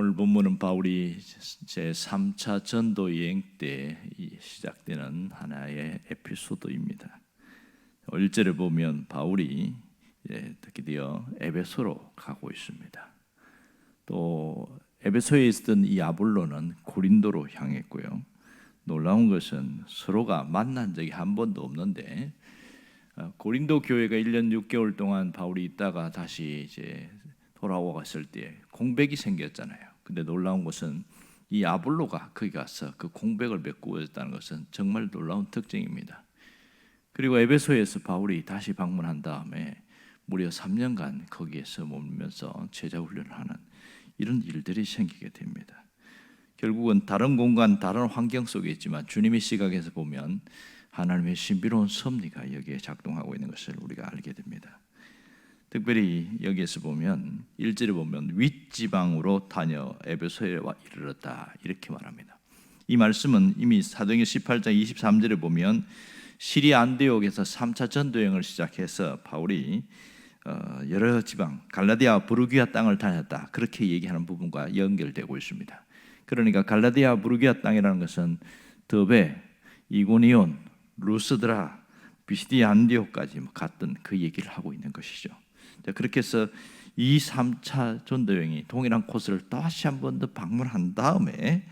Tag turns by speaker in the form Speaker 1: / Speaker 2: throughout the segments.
Speaker 1: 오늘 본문은 바울이 제 3차 전도 여행 때 시작되는 하나의 에피소드입니다. 1절에 보면 바울이 드디어 에베소로 가고 있습니다. 또 에베소에 있었던 이 아볼로는 고린도로 향했고요. 놀라운 것은 서로가 만난 적이 한 번도 없는데 어, 고린도 교회가 1년 6개월 동안 바울이 있다가 다시 이제 돌아왔을 때 공백이 생겼잖아요. 근데 놀라운 것은 이 아볼로가 거기 가서 그 공백을 메꾸었다는 것은 정말 놀라운 특징입니다. 그리고 에베소에서 바울이 다시 방문한 다음에 무려 3년간 거기에서 머물면서 제자 훈련을 하는 이런 일들이 생기게 됩니다. 결국은 다른 공간, 다른 환경 속에 있지만 주님의 시각에서 보면 하나님의 신비로운 섭리가 여기에 작동하고 있는 것을 우리가 알게 됩니다. 특별히 여기에서 보면 1절에 보면 윗지방으로 다녀 에베소에 이르렀다 이렇게 말합니다. 이 말씀은 이미 사도행전 18장 23절에 보면 시리아 안디옥에서 3차 전도행을 시작해서 바울이 어, 여러 지방 갈라디아 부르기아 땅을 다녔다 그렇게 얘기하는 부분과 연결되고 있습니다. 그러니까 갈라디아 부르기아 땅이라는 것은 더베, 이고니온, 루스드라, 비시디 안디옥까지 뭐 갔던 그 얘기를 하고 있는 것이죠. 그렇게 해서 이 3차 전도 여행이 동일한 코스를 다시 한 번 더 방문한 다음에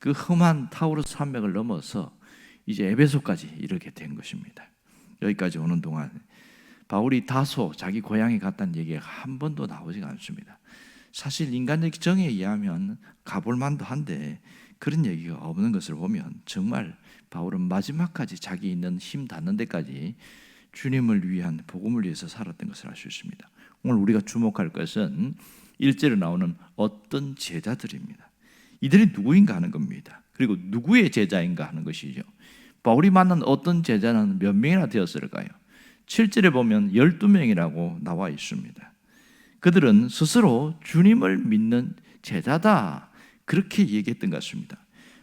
Speaker 1: 그 험한 타우르스 산맥을 넘어서 이제 에베소까지 이르게 된 것입니다. 여기까지 오는 동안 바울이 다소 자기 고향에 갔다는 얘기가 한 번도 나오지가 않습니다. 사실 인간적 정에 의하면 가볼 만도 한데 그런 얘기가 없는 것을 보면 정말 바울은 마지막까지 자기 있는 힘 닿는 데까지 주님을 위한 복음을 위해서 살았던 것을 알 수 있습니다. 오늘 우리가 주목할 것은 일제로 나오는 어떤 제자들입니다. 이들이 누구인가 하는 겁니다. 그리고 누구의 제자인가 하는 것이죠. 바울이 만난 어떤 제자는 몇 명이나 되었을까요? 7절에 보면 12명이라고 나와 있습니다. 그들은 스스로 주님을 믿는 제자다. 그렇게 얘기했던 것 같습니다.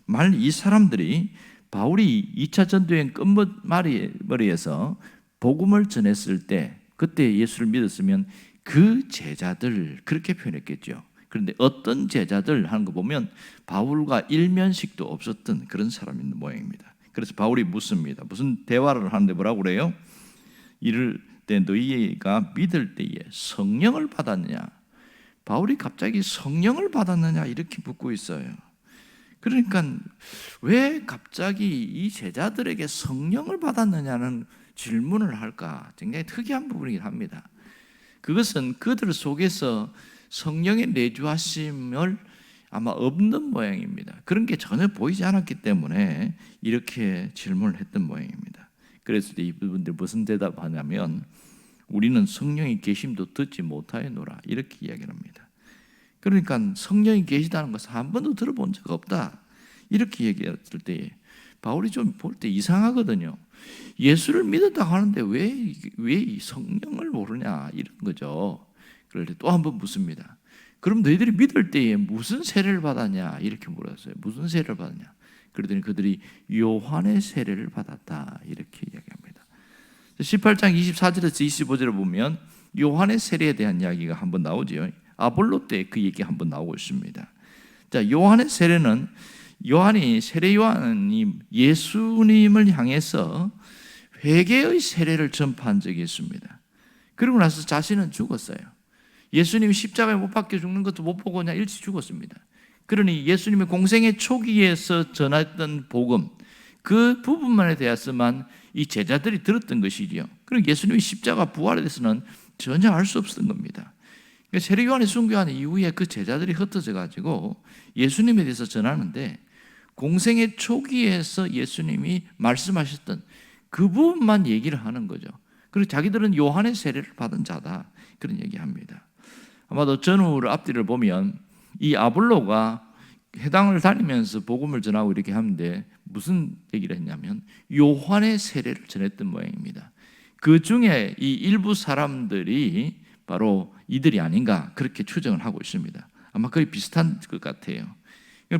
Speaker 1: 말이 사람들이 바울이 2차 전도행 끝머리에서 복음을 전했을 때 그때 예수를 믿었으면 그 제자들 그렇게 표현했겠죠. 그런데 어떤 제자들 하는 거 보면 바울과 일면식도 없었던 그런 있는 모양입니다. 그래서 바울이 묻습니다. 무슨 대화를 하는데 뭐라고 그래요? 이를 때 너희가 믿을 때에 성령을 받았느냐? 바울이 갑자기 성령을 받았느냐 이렇게 묻고 있어요. 그러니까 왜 갑자기 이 제자들에게 성령을 받았느냐는 질문을 할까 굉장히 특이한 부분이긴 합니다. 그것은 그들 속에서 성령의 내주하심을 아마 없는 모양입니다. 그런 게 전혀 보이지 않았기 때문에 이렇게 질문을 했던 모양입니다. 그래서 이분들 무슨 대답하냐면 우리는 성령이 계심도 듣지 못하였노라 이렇게 이야기합니다. 그러니까 성령이 계시다는 것을 한 번도 들어본 적 없다 이렇게 얘기했을 때 바울이 좀 볼 때 이상하거든요. 예수를 믿었다고 하는데 왜, 왜 성령을 모르냐 이런 거죠. 그럴 때 또 한 번 묻습니다. 그럼 너희들이 믿을 때에 무슨 세례를 받았냐 이렇게 물었어요. 무슨 세례를 받았냐? 그러더니 그들이 요한의 세례를 받았다 이렇게 이야기합니다. 18장 24절에서 25절을 보면 요한의 세례에 대한 이야기가 한번 나오죠. 아볼로 때 그 얘기 한번 나오고 있습니다. 자, 요한의 세례는 요한이 세례 요한이 예수님을 향해서 회개의 세례를 전파한 적이 있습니다. 그리고 나서 자신은 죽었어요. 예수님이 십자가에 못 박혀 죽는 것도 못 보고 그냥 일찍 죽었습니다. 그러니 예수님의 공생의 초기에서 전했던 복음 그 부분만에 대해서만 이 제자들이 들었던 것이지요. 그럼 예수님의 십자가 부활에 대해서는 전혀 알 수 없었던 겁니다. 그러니까 세례 요한이 순교한 이후에 그 제자들이 흩어져 가지고 예수님에 대해서 전하는데 공생의 초기에서 예수님이 말씀하셨던 그 부분만 얘기를 하는 거죠. 그리고 자기들은 요한의 세례를 받은 자다. 그런 얘기합니다. 아마도 전후를 앞뒤를 보면 이 아볼로가 해당을 다니면서 복음을 전하고 이렇게 하는데 무슨 얘기를 했냐면 요한의 세례를 전했던 모양입니다. 그 중에 이 일부 사람들이 바로 이들이 아닌가 그렇게 추정을 하고 있습니다. 아마 거의 비슷한 것 같아요.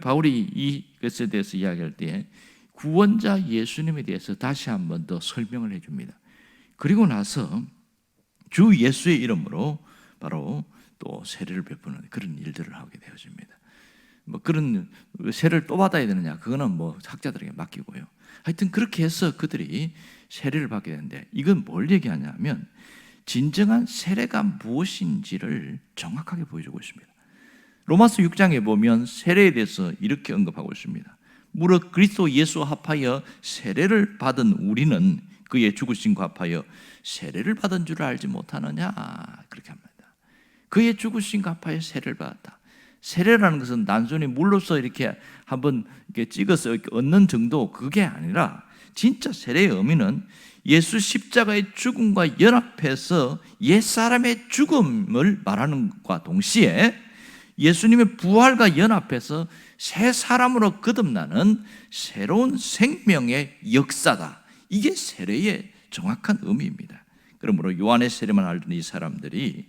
Speaker 1: 바울이 이것에 대해서 이야기할 때 구원자 예수님에 대해서 다시 한 번 더 설명을 해줍니다. 그리고 나서 주 예수의 이름으로 바로 또 세례를 베푸는 그런 일들을 하게 되어집니다. 뭐 그런 세례를 또 받아야 되느냐 그거는 뭐 학자들에게 맡기고요. 하여튼 그렇게 해서 그들이 세례를 받게 되는데 이건 뭘 얘기하냐면 진정한 세례가 무엇인지를 정확하게 보여주고 있습니다. 로마서 6장에 보면 세례에 대해서 이렇게 언급하고 있습니다. 무릇 그리스도 예수 합하여 세례를 받은 우리는 그의 죽으심과 합하여 세례를 받은 줄 알지 못하느냐 그렇게 합니다. 그의 죽으심과 합하여 세례를 받았다. 세례라는 것은 단순히 물로서 이렇게 한번 이렇게 찍어서 이렇게 얻는 정도 그게 아니라 진짜 세례의 의미는 예수 십자가의 죽음과 연합해서 옛 사람의 죽음을 말하는 것과 동시에 예수님의 부활과 연합해서 새 사람으로 거듭나는 새로운 생명의 역사다. 이게 세례의 정확한 의미입니다. 그러므로 요한의 세례만 알던 이 사람들이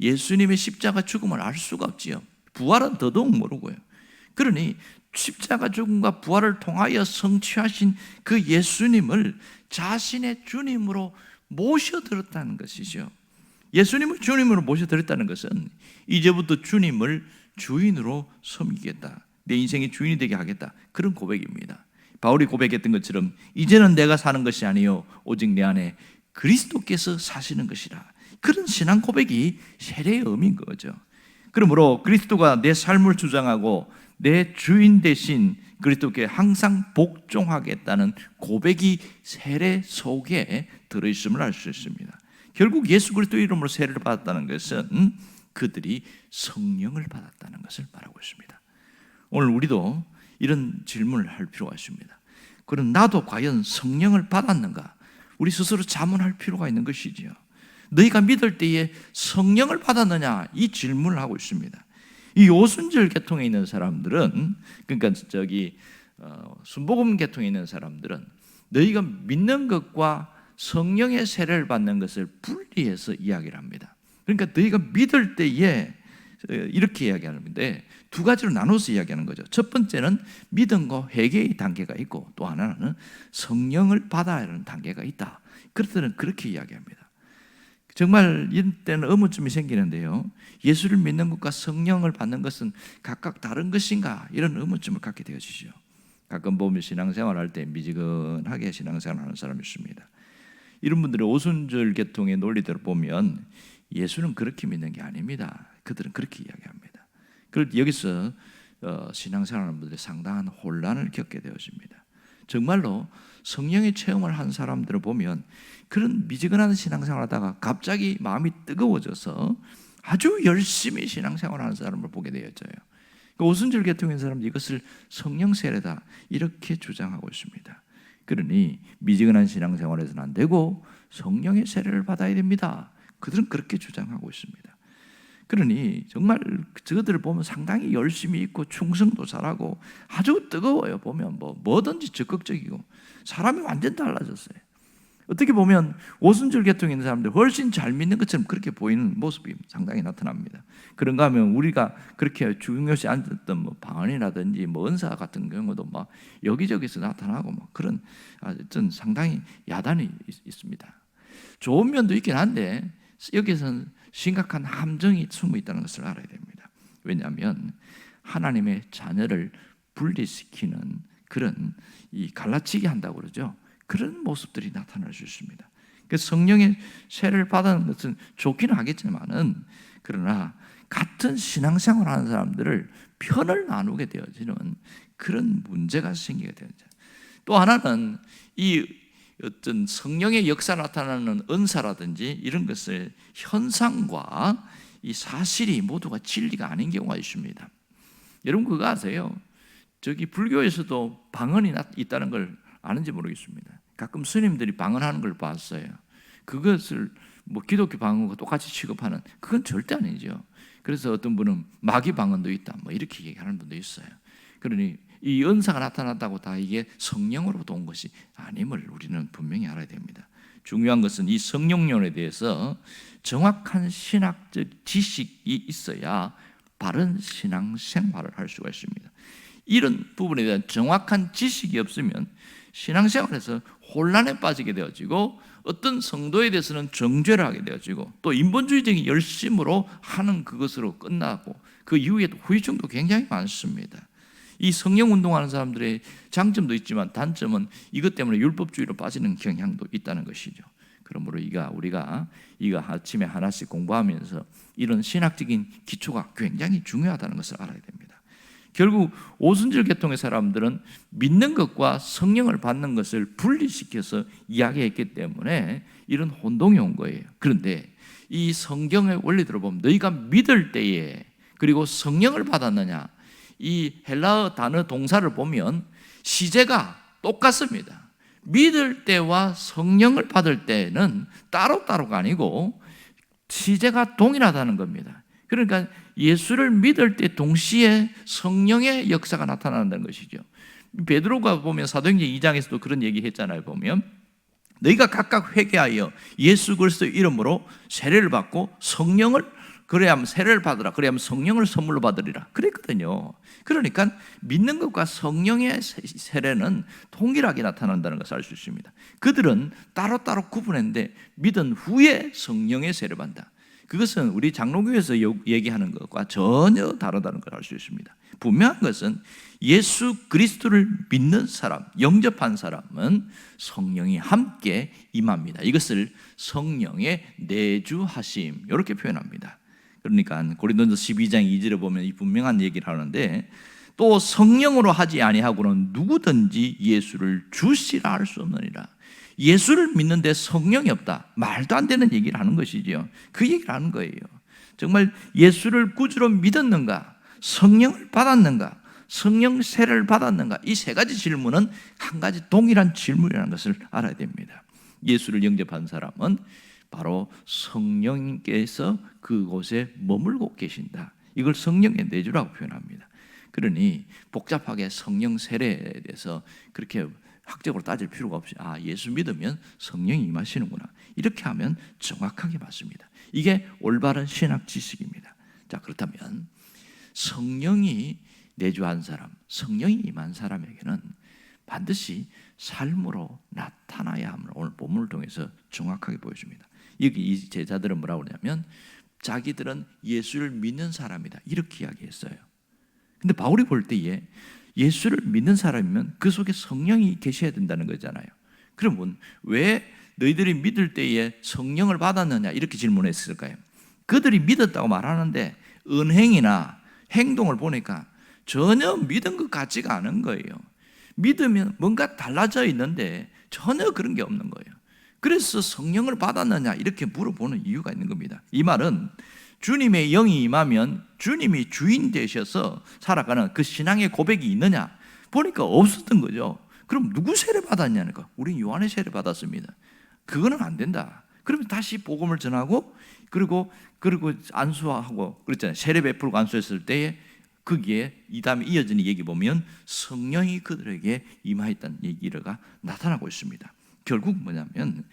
Speaker 1: 예수님의 십자가 죽음을 알 수가 없지요. 부활은 더더욱 모르고요. 그러니 십자가 죽음과 부활을 통하여 성취하신 그 예수님을 자신의 주님으로 모셔들었다는 것이죠. 예수님을 주님으로 모셔들었다는 것은 이제부터 주님을 주인으로 섬기겠다. 내 인생의 주인이 되게 하겠다. 그런 고백입니다. 바울이 고백했던 것처럼 이제는 내가 사는 것이 아니요 오직 내 안에 그리스도께서 사시는 것이라. 그런 신앙 고백이 세례의 의미인 거죠. 그러므로 그리스도가 내 삶을 주장하고 내 주인 대신 그리스도께 항상 복종하겠다는 고백이 세례 속에 들어있음을 알 수 있습니다. 결국 예수 그리스도 이름으로 세례를 받았다는 것은 그들이 성령을 받았다는 것을 말하고 있습니다. 오늘 우리도 이런 질문을 할 필요가 있습니다. 그럼 나도 과연 성령을 받았는가? 우리 스스로 자문할 필요가 있는 것이지요. 너희가 믿을 때에 성령을 받았느냐? 이 질문을 하고 있습니다. 이 오순절 계통에 있는 사람들은 그러니까 저기 어, 순복음 계통에 있는 사람들은 너희가 믿는 것과 성령의 세례를 받는 것을 분리해서 이야기를 합니다. 그러니까 너희가 믿을 때에 어, 이렇게 이야기하는데 두 가지로 나눠서 이야기하는 거죠. 첫 번째는 믿음과 회개의 단계가 있고 또 하나는 성령을 받아야 하는 단계가 있다. 그들은 그렇게 이야기합니다. 정말 이때는 의문점이 생기는데요. 예수를 믿는 것과 성령을 받는 것은 각각 다른 것인가? 이런 의문점을 갖게 되어지죠. 가끔 보면 신앙생활 할 때 미지근하게 신앙생활 하는 사람이 있습니다. 이런 분들의 오순절 계통의 논리대로 보면 예수는 그렇게 믿는 게 아닙니다. 그들은 그렇게 이야기합니다. 그럴 여기서 어, 신앙생활하는 분들이 상당한 혼란을 겪게 되어집니다. 정말로 성령의 체험을 한 사람들을 보면 그런 미지근한 신앙생활 하다가 갑자기 마음이 뜨거워져서 아주 열심히 신앙생활 하는 사람을 보게 되어져요. 그 오순절 계통인 사람들 이것을 성령 세례다 이렇게 주장하고 있습니다. 그러니 미지근한 신앙생활에서는 안 되고 성령의 세례를 받아야 됩니다. 그들은 그렇게 주장하고 있습니다. 그러니 정말 저들을 보면 상당히 열심히 있고 충성도 잘하고 아주 뜨거워요. 보면 뭐 뭐든지 적극적이고 사람이 완전 달라졌어요. 어떻게 보면 오순절 계통에 있는 사람들 훨씬 잘 믿는 것처럼 그렇게 보이는 모습이 상당히 나타납니다. 그런가 하면 우리가 그렇게 중요시 앉았던 뭐 방언이라든지 뭐 은사 같은 경우도 막 여기저기서 나타나고 뭐 그런 전 상당히 야단이 있습니다. 좋은 면도 있긴 한데 여기서는 심각한 함정이 숨어 있다는 것을 알아야 됩니다. 왜냐하면 하나님의 자녀를 분리시키는 그런 이 갈라치기 한다고 그러죠. 그런 모습들이 나타날 수 있습니다. 그 성령의 세를 받는 것은 좋기는 하겠지만은 그러나 같은 신앙생활 하는 사람들을 편을 나누게 되어지는 그런 문제가 생기게 되죠. 또 하나는 이 어떤 성령의 역사 나타나는 은사라든지 이런 것을 현상과 이 사실이 모두가 진리가 아닌 경우가 있습니다. 여러분 그거 아세요? 저기 불교에서도 방언이 있다는 걸 아는지 모르겠습니다. 가끔 스님들이 방언하는 걸 봤어요. 그것을 뭐 기독교 방언과 똑같이 취급하는 그건 절대 아니죠. 그래서 어떤 분은 마귀 방언도 있다. 뭐 이렇게 얘기하는 분도 있어요. 그러니 이 은사가 나타났다고 다 이게 성령으로부터 온 것이 아님을 우리는 분명히 알아야 됩니다. 중요한 것은 이 성령론에 대해서 정확한 신학적 지식이 있어야 바른 신앙 생활을 할 수가 있습니다. 이런 부분에 대한 정확한 지식이 없으면 신앙생활에서 혼란에 빠지게 되어지고 어떤 성도에 대해서는 정죄를 하게 되어지고 또 인본주의적인 열심으로 하는 그것으로 끝나고 그 이후에 후유증도 굉장히 많습니다. 이 성령 운동하는 사람들의 장점도 있지만 단점은 이것 때문에 율법주의로 빠지는 경향도 있다는 것이죠. 그러므로 이가 우리가 이가 아침에 하나씩 공부하면서 이런 신학적인 기초가 굉장히 중요하다는 것을 알아야 됩니다. 결국 오순절 계통의 사람들은 믿는 것과 성령을 받는 것을 분리시켜서 이야기했기 때문에 이런 혼동이 온 거예요. 그런데 이 성경의 원리들을 보면 너희가 믿을 때에 그리고 성령을 받았느냐 이 헬라어 단어 동사를 보면 시제가 똑같습니다. 믿을 때와 성령을 받을 때는 따로따로가 아니고 시제가 동일하다는 겁니다. 그러니까 예수를 믿을 때 동시에 성령의 역사가 나타난다는 것이죠. 베드로가 보면 사도행전 2장에서도 그런 얘기 했잖아요. 보면 너희가 각각 회개하여 예수 그리스도 이름으로 세례를 받고 성령을 그래야 하면 세례를 받으라. 그래야 하면 성령을 선물로 받으리라. 그랬거든요. 그러니까 믿는 것과 성령의 세례는 동일하게 나타난다는 것을 알 수 있습니다. 그들은 따로따로 구분했는데 믿은 후에 성령의 세례를 받는다. 그것은 우리 장로교에서 얘기하는 것과 전혀 다르다는 걸 알 수 있습니다. 분명한 것은 예수 그리스도를 믿는 사람, 영접한 사람은 성령이 함께 임합니다. 이것을 성령의 내주하심 이렇게 표현합니다. 그러니까 고린도서 12장 2절에 보면 이 분명한 얘기를 하는데 또 성령으로 하지 아니하고는 누구든지 예수를 주시라 할 수 없느니라. 예수를 믿는데 성령이 없다. 말도 안 되는 얘기를 하는 것이지요. 그 얘기를 하는 거예요. 정말 예수를 구주로 믿었는가? 성령을 받았는가? 성령 세례를 받았는가? 이 세 가지 질문은 한 가지 동일한 질문이라는 것을 알아야 됩니다. 예수를 영접한 사람은 바로 성령께서 그곳에 머물고 계신다. 이걸 성령의 내주라고 표현합니다. 그러니 복잡하게 성령 세례에 대해서 그렇게 학적으로 따질 필요가 없이 아 예수 믿으면 성령이 임하시는구나 이렇게 하면 정확하게 맞습니다. 이게 올바른 신학 지식입니다. 자 그렇다면 성령이 내주한 사람, 성령이 임한 사람에게는 반드시 삶으로 나타나야 함을 오늘 본문을 통해서 정확하게 보여줍니다. 이 제자들은 뭐라고 그러냐면 자기들은 예수를 믿는 사람이다 이렇게 이야기했어요. 근데 바울이 볼 때에 예수를 믿는 사람이면 그 속에 성령이 계셔야 된다는 거잖아요. 그러면 왜 너희들이 믿을 때에 성령을 받았느냐 이렇게 질문했을까요? 그들이 믿었다고 말하는데 은행이나 행동을 보니까 전혀 믿은 것 같지가 않은 거예요. 믿으면 뭔가 달라져 있는데 전혀 그런 게 없는 거예요. 그래서 성령을 받았느냐 이렇게 물어보는 이유가 있는 겁니다. 이 말은 주님의 영이 임하면 주님이 주인 되셔서 살아가는 그 신앙의 고백이 있느냐 보니까 없었던 거죠. 그럼 누구 세례 받았냐는 거. 우린 요한의 세례 받았습니다. 그거는 안 된다. 그러면 다시 복음을 전하고 그리고 그리고 안수하고 그랬잖아요. 세례 베풀고 안수했을 때에 거기에 이 다음에 이어지는 얘기 보면 성령이 그들에게 임하였다는 얘기가 나타나고 있습니다. 결국 뭐냐면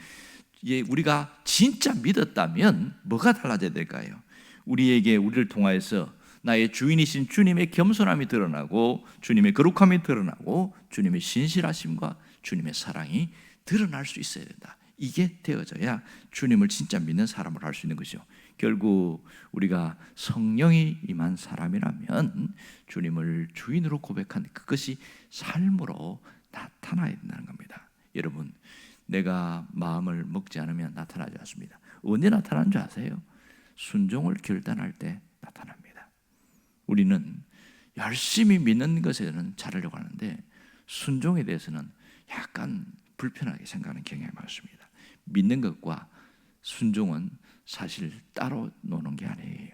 Speaker 1: 우리가 진짜 믿었다면 뭐가 달라져야 될까요? 우리에게 우리를 통하여서 나의 주인이신 주님의 겸손함이 드러나고 주님의 거룩함이 드러나고 주님의 신실하심과 주님의 사랑이 드러날 수 있어야 된다. 이게 되어져야 주님을 진짜 믿는 사람을 할수 있는 것이죠. 결국 우리가 성령이 임한 사람이라면 주님을 주인으로 고백한 그것이 삶으로 나타나야 된다는 겁니다. 여러분, 내가 마음을 먹지 않으면 나타나지 않습니다. 언제 나타나는 줄 아세요? 순종을 결단할 때 나타납니다. 우리는 열심히 믿는 것에는 잘하려고 하는데 순종에 대해서는 약간 불편하게 생각하는 경향이 많습니다. 믿는 것과 순종은 사실 따로 노는 게 아니에요.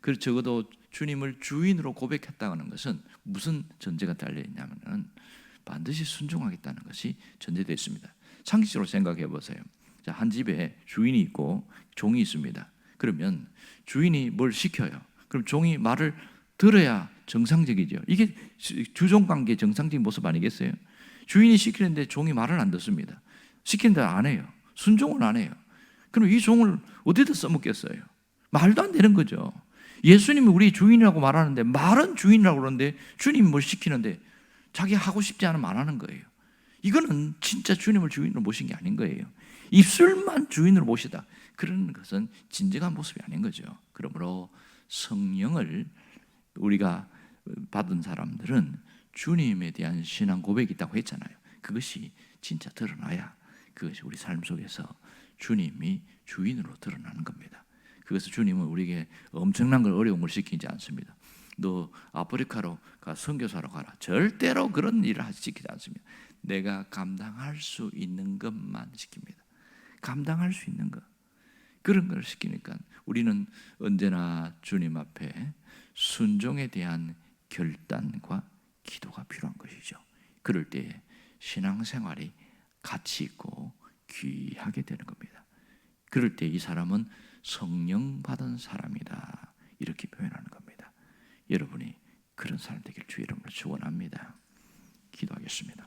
Speaker 1: 그래서 적어도 주님을 주인으로 고백했다는 것은 무슨 전제가 달려 있냐면은 반드시 순종하겠다는 것이 전제되어 있습니다. 상식적으로 생각해 보세요. 자, 한 집에 주인이 있고 종이 있습니다. 그러면 주인이 뭘 시켜요. 그럼 종이 말을 들어야 정상적이죠. 이게 주종 관계 정상적인 모습 아니겠어요? 주인이 시키는데 종이 말을 안 듣습니다. 시키는데 안 해요. 순종을 안 해요. 그럼 이 종을 어디다 써먹겠어요? 말도 안 되는 거죠. 예수님이 우리 주인이라고 말하는데 말은 주인이라고 그러는데 주님이 뭘 시키는데 자기 하고 싶지 않으면 안 하는 거예요. 이거는 진짜 주님을 주인으로 모신 게 아닌 거예요. 입술만 주인으로 모시다. 그런 것은 진정한 모습이 아닌 거죠. 그러므로 성령을 우리가 받은 사람들은 주님에 대한 신앙 고백이 있다고 했잖아요. 그것이 진짜 드러나야 그것이 우리 삶 속에서 주님이 주인으로 드러나는 겁니다. 그래서 주님은 우리에게 엄청난 걸 어려운 걸 시키지 않습니다. 너 아프리카로 가 선교사로 가라. 절대로 그런 일을 시키지 않습니다. 내가 감당할 수 있는 것만 시킵니다. 감당할 수 있는 것. 그런 걸 시키니까 우리는 언제나 주님 앞에 순종에 대한 결단과 기도가 필요한 것이죠. 그럴 때 신앙생활이 가치 있고 귀하게 되는 겁니다. 그럴 때 이 사람은 성령 받은 사람이다. 이렇게 표현하는 겁니다. 여러분이 그런 사람 되길 주 이름으로 축원합니다. 기도하겠습니다.